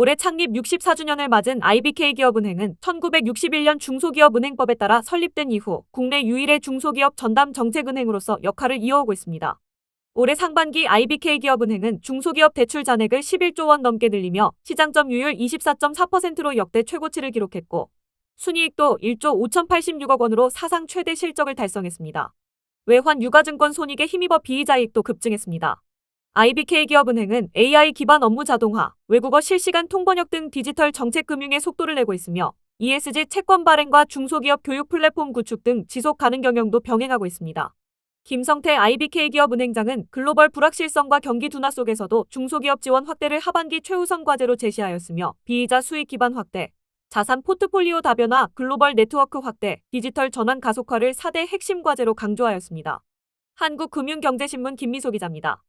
올해 창립 64주년을 맞은 IBK 기업은행은 1961년 중소기업은행법에 따라 설립된 이후 국내 유일의 중소기업 전담 정책은행으로서 역할을 이어오고 있습니다. 올해 상반기 IBK 기업은행은 중소기업 대출 잔액을 11조 원 넘게 늘리며 시장 점유율 24.4%로 역대 최고치를 기록했고 순이익도 1조 5,086억 원으로 사상 최대 실적을 달성했습니다. 외환 유가증권 손익에 힘입어 비이자익도 급증했습니다. IBK 기업은행은 AI 기반 업무 자동화, 외국어 실시간 통번역 등 디지털 정책 금융에 속도를 내고 있으며 ESG 채권 발행과 중소기업 교육 플랫폼 구축 등 지속 가능 경영도 병행하고 있습니다. 김성태 IBK 기업은행장은 글로벌 불확실성과 경기 둔화 속에서도 중소기업 지원 확대를 하반기 최우선 과제로 제시하였으며 비이자 수익 기반 확대, 자산 포트폴리오 다변화, 글로벌 네트워크 확대, 디지털 전환 가속화를 4대 핵심 과제로 강조하였습니다. 한국금융경제신문 김미소 기자입니다.